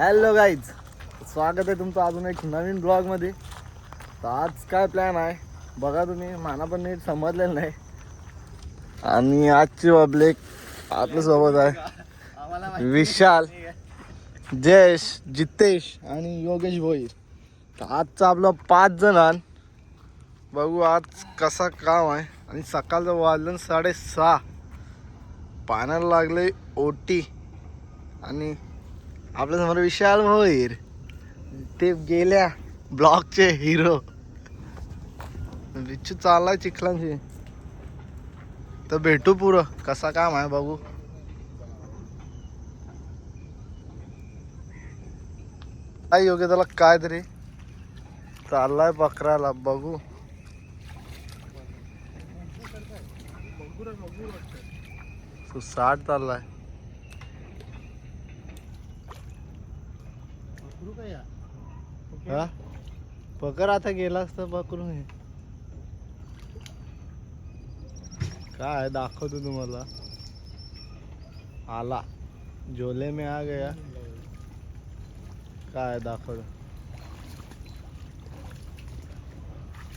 Hello guys स्वागत आहे तुमचं अजून एक नवीन ब्लॉगमध्ये तर आज काय प्लॅन आहे? बघा तुम्ही मला पण नीट समजलेलं नाही. आणि आजची पब्लिक आपल्यासोबत आहे. विशाल जयेश जितेश आणि योगेश भोईर. तर आजचं आपलं पाच जण आण. बघू आज कसा काम आहे. आणि सकाळचं वाजलं साडेसहा. पाण्याला लागले ओटी. आणि आपल्यासमोर विशाल भोईर ते गेल्या ब्लॉकचे हिरो बिच्छू चाललाय चिखलांची तर भेटू पुरं कसा काम आहे बघू. काय योग्य त्याला काय तरी चाललाय पकडायला. बघू. तो साठ चाललाय. हा? पकड आता गेलास तर पकडून काय दाखवतो तुम्हाला? आला. झोले में आ गया. काय दाखवतो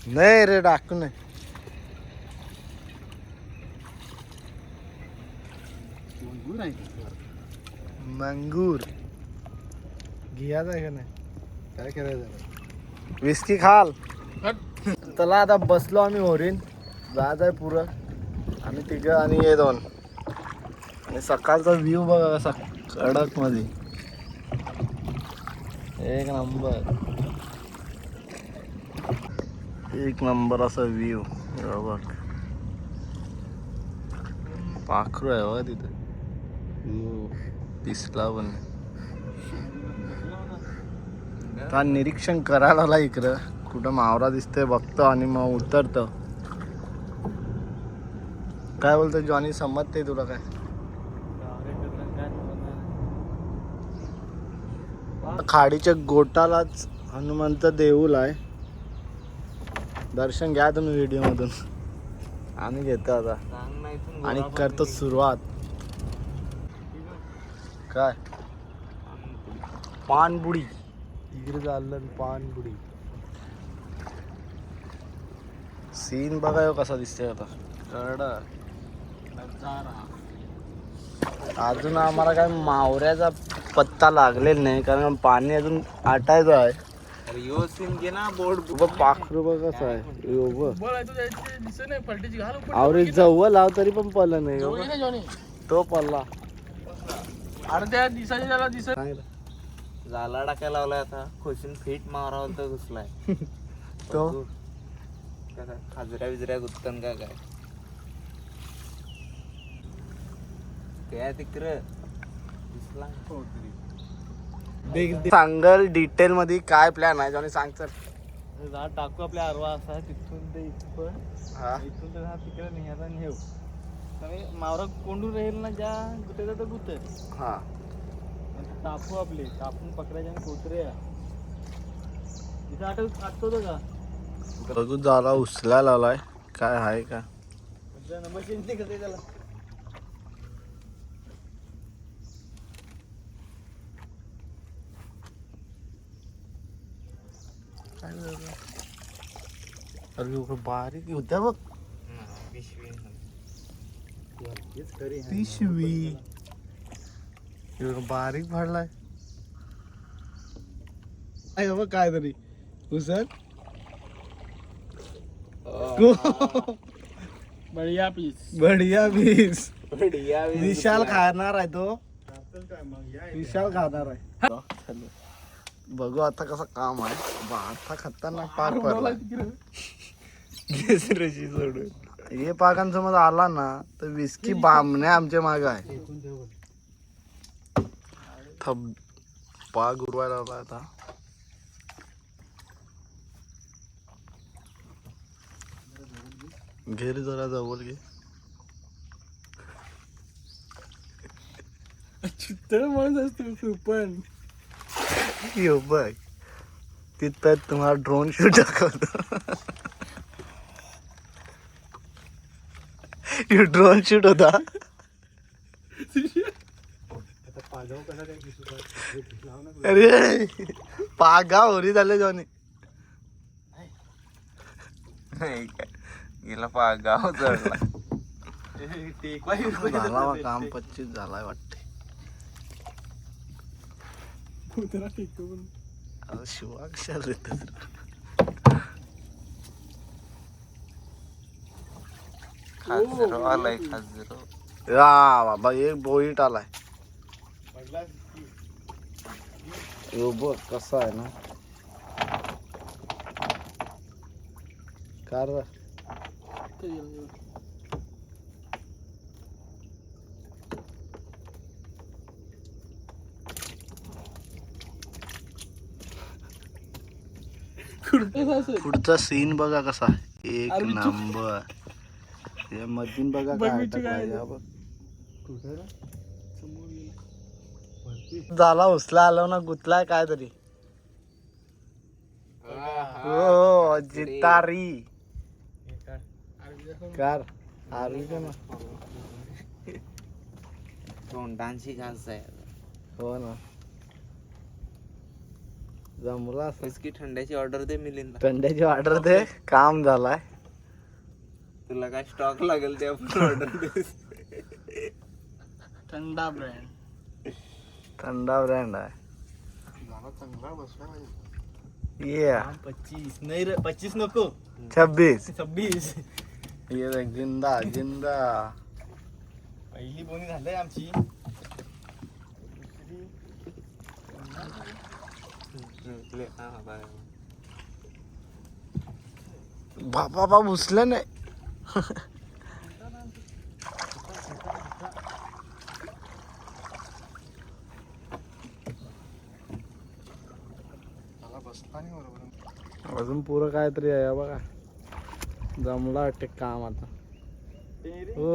नाही रे दाखवू नाही. मंगूर. घियाच आहे का नाही? काय करायचं विस्की खाल. चला आता बसलो आम्ही होरीन जात आहे पुरं. आम्ही तिघं आणि ये दोन. आणि सकाळचा व्ह्यू बघा कसा कडकमध्ये एक नंबर एक नंबर असा व्ह्यू बघ. पाखरू आहे बघा तिथे. दिसला पण का निरीक्षण करायला आला इकडं. कुठं मावरा दिसतोय बघतो आणि मग उतरतं. काय बोलतो जॉनी समजते तुला काय? खाडीच्या गोटालाच हनुमंत देऊल आहे. दर्शन घ्या तुम्ही व्हिडिओ मधून आम्ही घेतो आता. आणि करतो सुरुवात. काय? पानबुडी. इकडे चाललं पानबुडी सीन बघा हो कसा दिसतोय आता? कडक अजून आम्हाला काय मावऱ्याचा पत्ता लागलेला नाही कारण पाणी अजून आटायचं आहे. अरे यो सीन घे ना बोर्ड पाखरू बघ कसं आहे. जवळ लाव तरी पण पडला नाही. तो पडला अरे त्या दिसाच्या त्याला दिसत झाला टाकायला लावलाय आता. खोशीन फिट मारा तर घुसलाय. तो? काय, खाजऱ्या बिजऱ्या गुत्तन का काय? काय तिकडं. दिसला. सांगल डिटेल मध्ये काय प्लॅन आहे जॉनी सांग तर जा टाकू आपल्या आरवा असा तिथून ते इथं हा. इथून तर हा तिकडे नाही आता नेऊ त्यामुळे मावरा कोंडून राहील ना ज्या गुते तर गुत. हा. टाकू आपले टाकून पकडायचे आणि कोतरे इथं आठवत आठवतो का? बघू झाला उचलायला लावलाय काय आहे का? नंबर चेंज नाही करते त्याला. काय झालं? अरे एवढं बारीक होत्या बघ. पिशवी. बारीक फाडलाय. बघ काय तरी. उचल बढिया पीस बढिया पीस बढिया विशाल खाणार आहे तो. विशाल खाणार आहे. बघू आता कसं काम आहे. आता खतरनाक पाक पडला. रशी सोडून. हे पाकांसमोर आला ना तर विस्की बामणे आमच्या माग आहे. थब. पाक उरवायला आला आता. घेर जरा जवळ घे. चित्तर माणूस असतो पण. यो बघ. तिथं तुम्हाला ड्रोन शूट दाखवतो. ड्रोन शूट होता. अरे पागा होरी झाले जॉनी. गेला पा गाव चढला. झाला बा काम पच्चीस झालाय वाटते. शिवाक्षर. खाजरो आलाय खाजरो. या बाबा एक बोईट आलाय. यो बघ कसा आहे ना कार पुढचा सीन बघा कसा. एक नंबर मधीन बघा काय हा झाला उचला आलो ना गुतलाय काय तरी हो. जितारी. कार. आरवी का ना? तोंडांची घास आहे हो ना. जमला असं. की थंड्याची ऑर्डर दे मिलिंद थंड्याची ऑर्डर दे. काम झालाय. तुला काय स्टॉक लागेल ते आपण ऑर्डर दे थंडा ब्रँड. थंडा ब्रँड आहे ये पच्चीस नाही रे पच्चीस नको छब्बीस छब्बीस ये देख, जिंदा जिंदा पहिली बोनी झालंय आमची. बाबा बाबा घुसलं नाही अजून पुरं काहीतरी आहे हा बघा. जमला वाटते काम आता. हो.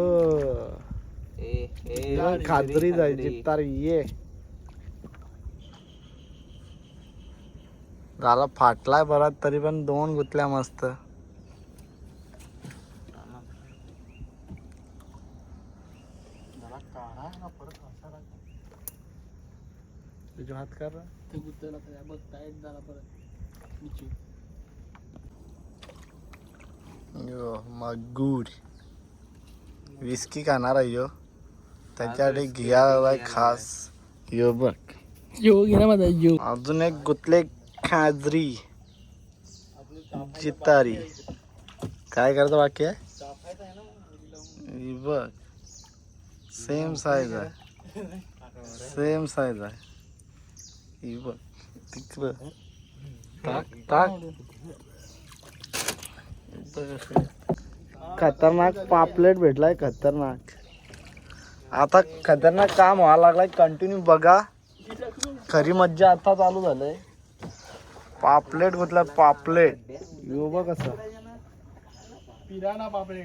ए, ए, मग खात्री जायची तर ये. झाला फाटलाय बराच तरी पण दोन गुतल्या मस्त. तुझे हात कर. ते गुत्तला तर बघ टाईट झाला परत. निचू यो मगूर. विस्की खाणार आहे यो. त्याच्यासाठी घ्यायला खास. यो बघ. यो घे ना माझा यो. अजून एक गुतले खाजरी. चितारी काय करायचं बाकी आहे? बघ. सेम साईज आहे. सेम साईज आहे. ही बघ तिकडं टाक टाक खतरनाक पापलेट भेटलाय खतरनाक. आता खतरनाक काम व्हायला लागलाय कंटिन्यू बघा. खरी मज्जा आता चालू झालंय. पापलेट कुठला पापलेट. यो बघ कसा पिराणा पापडे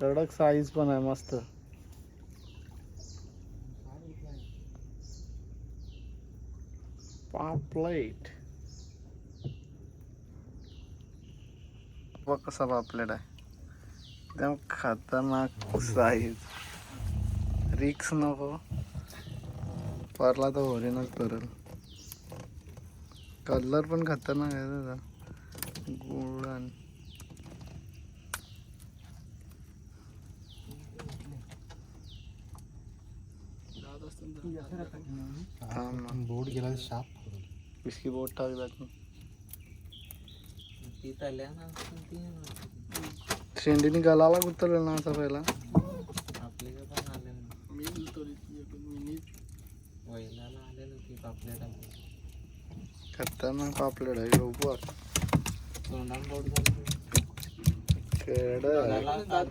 कडक साईज पण आहे मस्त. पापलेट कसा पापलेट आहे. एकदम खतरनाक साईज रिक्स नको. परला तर होरीनच करेल कलर पण खतरनाक आहे त्याचा गोल्डन. बोर्ड गेला शाप विस्की बोट टाक त्यातून ती तल्या ना ती ना. असा पहिला. मी खतरनाक पापलेट आहे केड त्याला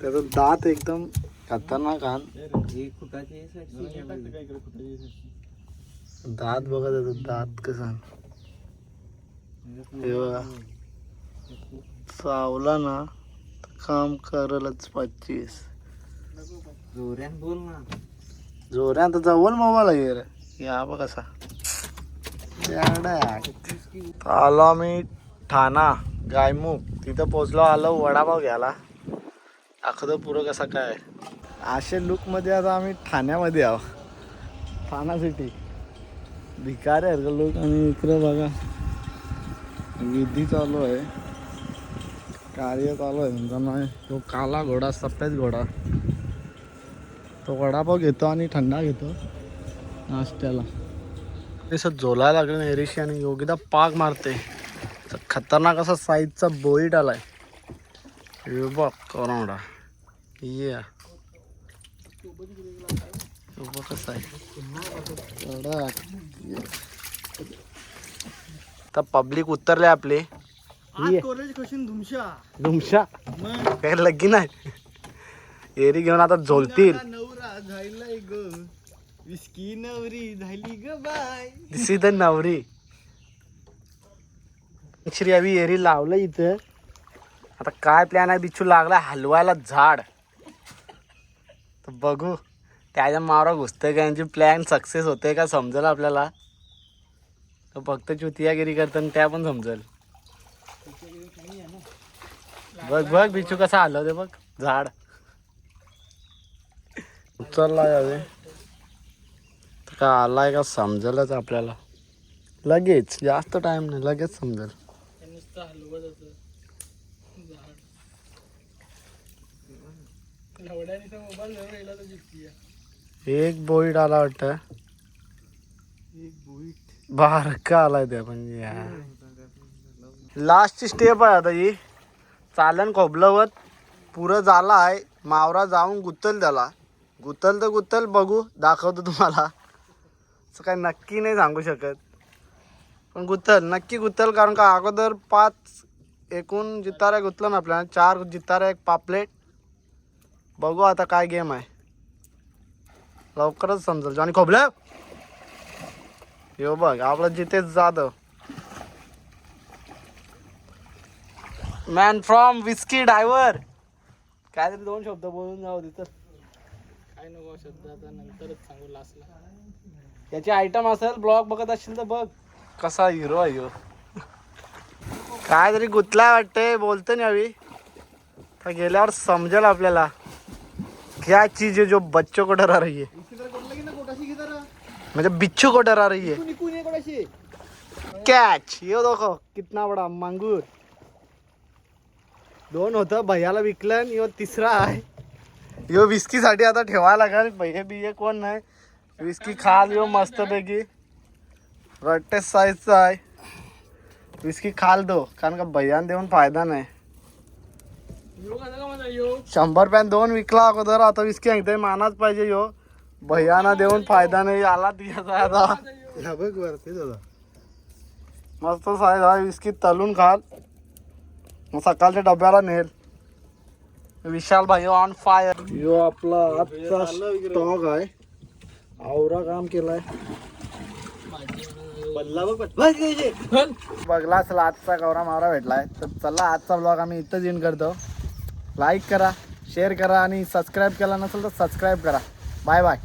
त्याचा दात एकदम खतरनाक आण ही खुटाची साईडची काय इकडे कुठे दात बघा त्याचा दात कसा हे बघा. चावला ना तर काम करलच पच्चीस जोऱ्यान बोल ना. जोऱ्यात जवळ मोबाईल रे. या बघ कसा. आलो आम्ही ठाणा गायमुख. तिथं पोचलो आलो वडापाव घ्यायला. दाखवतो पुरं कसा काय. असे लुकमध्ये आता आम्ही ठाण्यामध्ये आहो. पानासाठी भिकार आहे का लोक? आणि इकडे बघा. विधी चालू आहे. कार्य चालू आहे त्यांना तो काला घोडा सफेद घोडा. तो वडापाव घेतो आणि थंडा घेतो. नाश्त्याला. असं झोलायला लागलं एरिशी आणि योगिता पाक मारते. खतरनाक असा साईजचा बोईट आलाय. बघ करोडा. ये. बघ कसा आहे. तर पब्लिक उतरले आपले धुमशा. काय लगीन आहे. एरी घेऊन आता झोलतील. नवरा झायलाय ग. विस्की नवरी झाली ग बाय. दिस इज द नवरी. श्री अभि एरी लावलं इथं. आता काय प्लॅन आहे? बिच्छू लागला हलवायला झाड. तर बघू. त्याच्या मारा घुसतं का? यांची प्लॅन सक्सेस होते का समजेल आपल्याला? तर फक्त चुतियागिरी करताना त्या पण समजेल. बघ बघ बिच्छू कसा हलवते बघ झाड. उचलला यावे तर का आलाय का समजेलच आपल्याला. लगेच जास्त टाइम नाही लगेच समजेल. नुसतं हलवत होतं झाड एवढ्याने मोबाईल एक बोईट आला वाटतं. एक बुईट. बारका आलाय त्या पण लास्टची स्टेप आहे आता ही. चालन खोबलवत. पुरं झाला आहे. मावरा जाऊन गुतल त्याला. गुतल तर गुतल बघू दाखवतो तुम्हाला. असं काय नक्की नाही सांगू शकत. पण गुतल नक्की गुतल कारण का अगोदर पाच एकूण जिताऱ्या गुतलं ना आपल्याला चार जिताऱ्या एक पापलेट. बघू आता काय गेम आहे. लवकरच समजेल. जॉनी खोबलं? यो बघ आपला Jitesh Jadhav. Man from whisky diver काय तरी दोन शब्द बोलून जाऊ तिथं काय नको शब्द आता नंतरच सांगू लास्टला याची आयटम असेल ब्लॉग बघत असशील तर बघ. कसा हिरो आहे ह्यो काय तरी गुतलाय वाटते बोलतो ना अभी तर गेल्यावर समजेल आपल्याला. क्या चीज जो बच्चों को डरा रही है म्हणजे बिच्छू को डरा रही है। कॅच ये देखो कितना बडा मांगूर। दोन होतं भैयाला विकलं आणि यो तिसरा आहे. यो विस्कीसाठी आता ठेवायला लागेल भैया बिये कोण नाही. विस्की खाल यो मस्तपैकी. रट्टे साईजचा आहे. विस्की खाल दो कारण का भैयान देऊन फ़ायदा नाही. यो शंभर पॅन दोन विकला अगोदर आता विस्की ऐकते मानाच पाहिजे यो. भैयाना देऊन फायदा नाही आला आता. बघ वरती दादा मस्त साईज आहे विस्की तलून खाल. मग सकाळच्या डब्याला नेल. विशाल भाई ऑन फायर यो आपला आजचा स्टॉक आहे. आवरा काम केलाय. बघला असेल आजचा गौरा मावरा भेटलाय. तर चला आजचा ब्लॉग आम्ही इथंच इन करतो. लाईक करा शेअर करा आणि सबस्क्राईब केला नसेल तर सबस्क्राईब करा. Bye bye